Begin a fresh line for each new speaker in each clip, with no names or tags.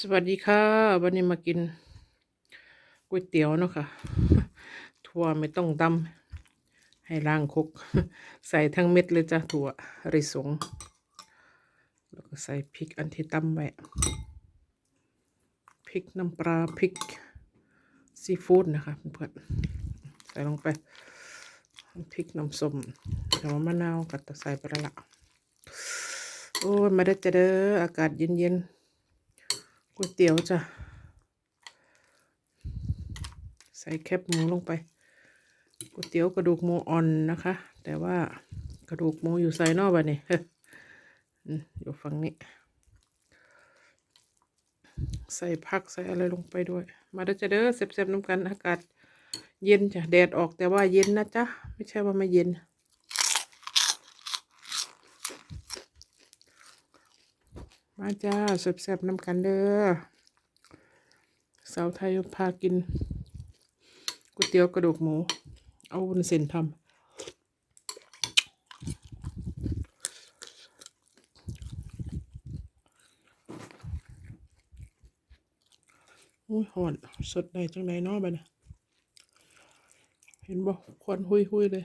สวัสดีค่ะ วันนี้มากินก๋วยเตี๋ยวเนาะค่ะถั่วไม่ต้องดำให้ล้างครกใส่ทั้งเม็ดเลยจ้ะถั่วริสง แล้วก็ใส่พริกอันที่ตำไว้พริกน้ำปลาพริกซีฟู้ดนะคะเพื่อนๆใส่ลงไปพริกน้ำส้มแล้วมะนาวก็ใส่ไปล้วละโอ้ยมาได้จะเด้ออากาศเย็นๆ ก๋วยเตี๋ยวจ้ะ ใส่แคบหมูลงไปก๋วยเตี๋ยวกระดูกหมูอ่อนนะคะ แต่ว่ากระดูกหมูอยู่ใส่นอกบ้านี่อยู่ฝั่งนี้ ใส่ผักใส่อะไรลงไปด้วย มาเด้อจะเด้อเสบๆน้ำกันอากาศเย็นจ้ะแดดออกแต่ว่าเย็นนะจ๊ะ ไม่ใช่ว่าไม่เย็น มาจ้าแซ่บๆน้ำกันเด้อสาวไทยพากินก๋วยเตี๋ยวกระดูกหมู เอาวุ้นเส้นทำอุ้ยหอนสดได้จังไหนเนาะบ้านะเห็นบ่ควันหุยๆเลย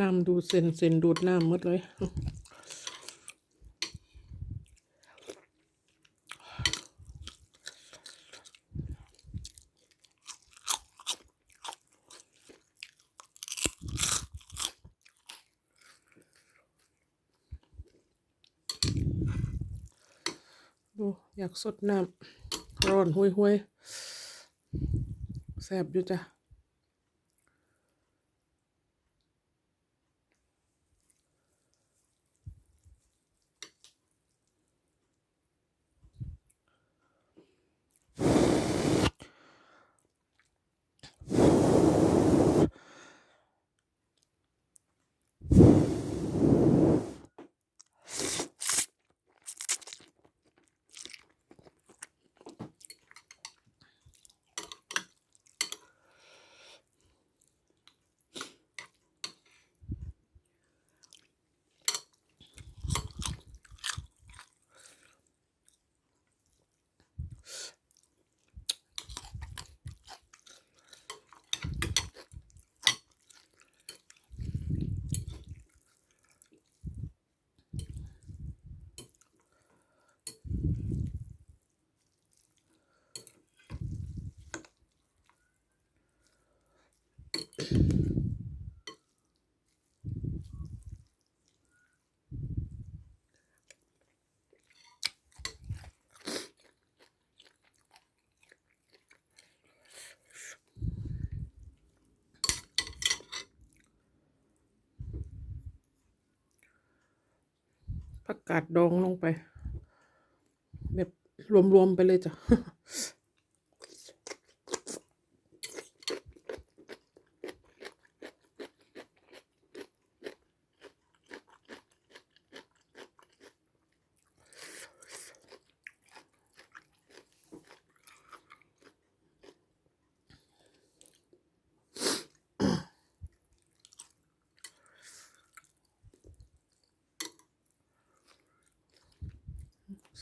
น้ำดูเส้นเส้นดูดน้ำหมดเลยดูอยากสดน้ำร้อนห้วยห้วยๆแสบอยู่จ้ะ ผักกาดดองลงไป แบบรวมๆไปเลยจ้ะ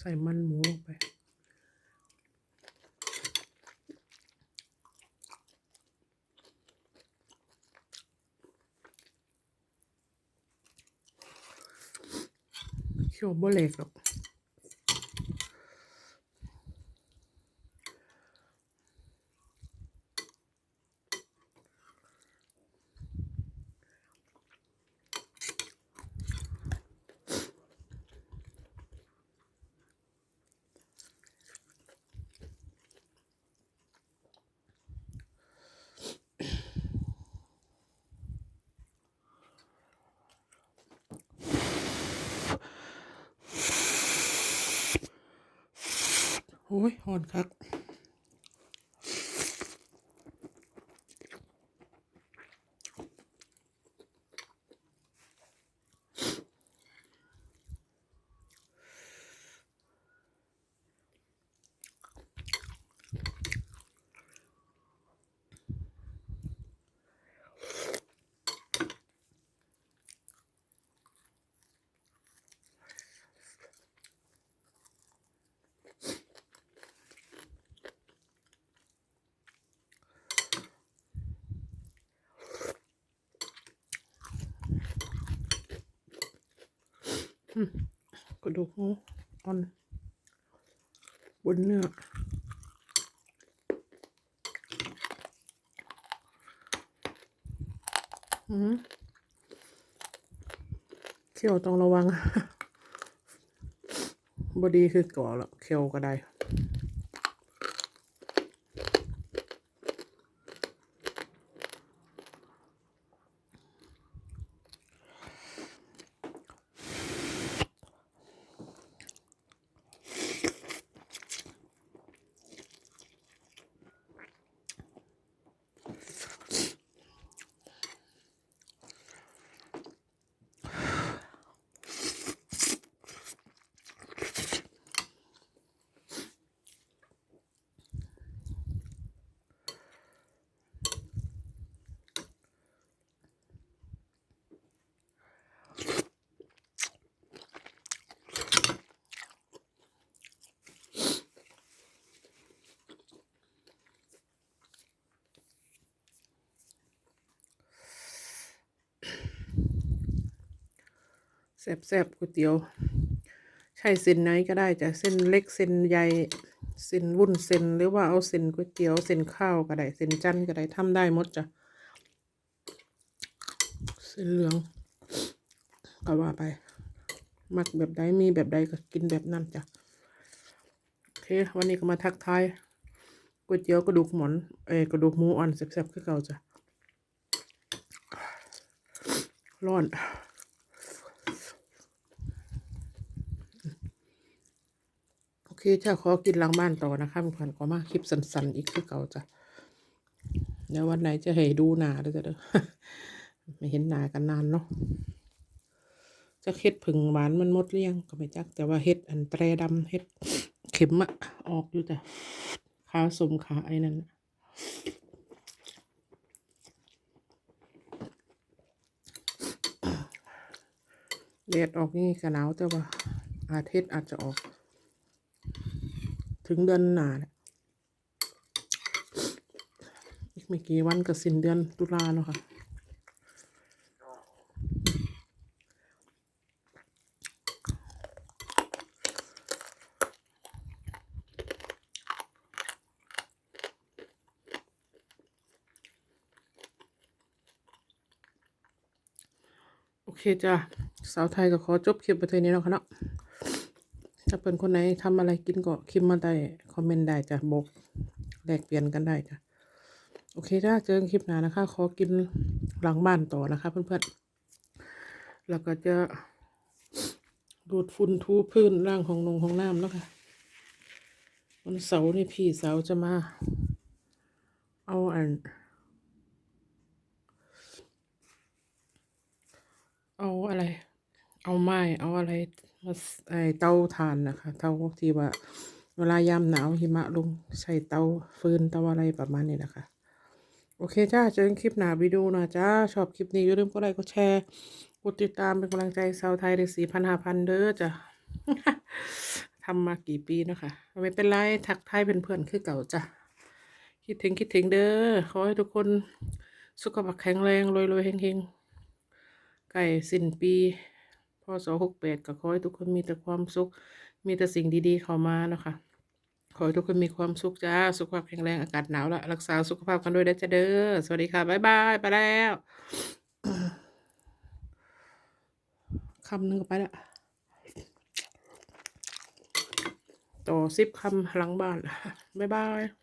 ใส่มันหมูลงไป เขียวบ่เล็กหรอก โอ้ยหอนคัก กระดูกหมูอ่อนบนเนื้อเขียวต้องระวังบดีคือก่อละเขียวก็ได้ แซ่บๆก๋วยเตี๋ยว ใช่เส้นไหนก็ได้จะเส้นเล็กเส้นใหญ่เส้นวุ้นเส้นหรือว่าเอาเส้นก๋วยเตี๋ยวเส้นข้าวก็ได้เส้นจันทร์ก็ได้ทำได้หมดจ้ะเส้นเหลืองก็ว่าไป มักแบบใดมีแบบใดก็กินแบบนั้นจ้ะโอเควันนี้ก็มาทักทายก๋วยเตี๋ยวกระดูกหมอนเอกระดูกหมูอ่อนแซ่บๆคือเก่าจ้ะร้อน โอเคจ้าขอกินล้างบ้านต่อนะคะเพื่อนๆก็มาคลิปสั้นๆ อีกคือเก่าจ้ะเดี๋ยววันไหนจะให้ดูหนาเด้อจ้ะเด้อไม่เห็นหนากันนานเนาะจะเฮ็ดผึ่งหวานมันหมดเรียงก็ไม่จัก แต่ว่าเฮ็ดอันแตรดำเฮ็ดเข็มอะออกอยู่จ้ะขาสมขาไอ้นั่นน่ะแดดออกนี่ก็หนาวแต่ว่าอาทิตย์อาจจะออก ถึงเดือนหนาเนี่ยอีกไม่กี่วันก็สิ้นเดือนตุลาแล้วค่ะ โอเคจ้ะสาวไทยก็ขอจบคลิปไปเท่านี้แล้วค่ะเนาะ ถ้าเป็นคนไหนทำอะไรกินก็คิมมาได้คอมเมนต์ได้จ้ะบอกแลกเปลี่ยนกันได้จ้ะโอเคจ้าเจอคลิปหน้านะคะขอกินหลังบ้านต่อนะคะ เพื่อนๆแล้วก็จะดูดฝุ่นทูพื้นร่างของนงของน้ำเนาะค่ะวันเสาร์นี่พี่สาวจะมา เอาอัน เอาอะไร เอาไม้เอาอะไรมาไอเตาถ่านนะคะเตาที่ว่าเวลายามหนาวหิมะลงใช้เตาฟืนเตาอะไรประมาณนี้นะคะ โอเคจ้าเจอกันคลิปหนาวิดีโอนะจ้าชอบคลิปนี้อย่าลืมกดไลค์กดแชร์กดติดตามเป็นกำลังใจสาวไทยได้สี่พันห้าพันเด้อจ้ะทำมากี่ปีนะคะไม่เป็นไรทักทายเพื่อนๆคือเก่าจ้ะคิดถึงคิดถึงเด้อขอให้ทุกคนสุขภาพแข็งแรงรวยๆเฮงๆใกล้สิ้นปี พศหกแปดก็ขอให้ทุกคนมีแต่ความสุข มีแต่สิ่งดีๆเข้ามาเนาะคะขอให้ทุกคนมีความสุขจ้า สุขภาพแข็งแรงอากาศหนาวละรักษาสุขภาพกันด้วยนะจ้าเด้อ สวัสดีค่ะบ๊ายบายไปแล้วคำหนึ่งก็ไปละต่อซิปคำหลังบ้านบ๊ายบาย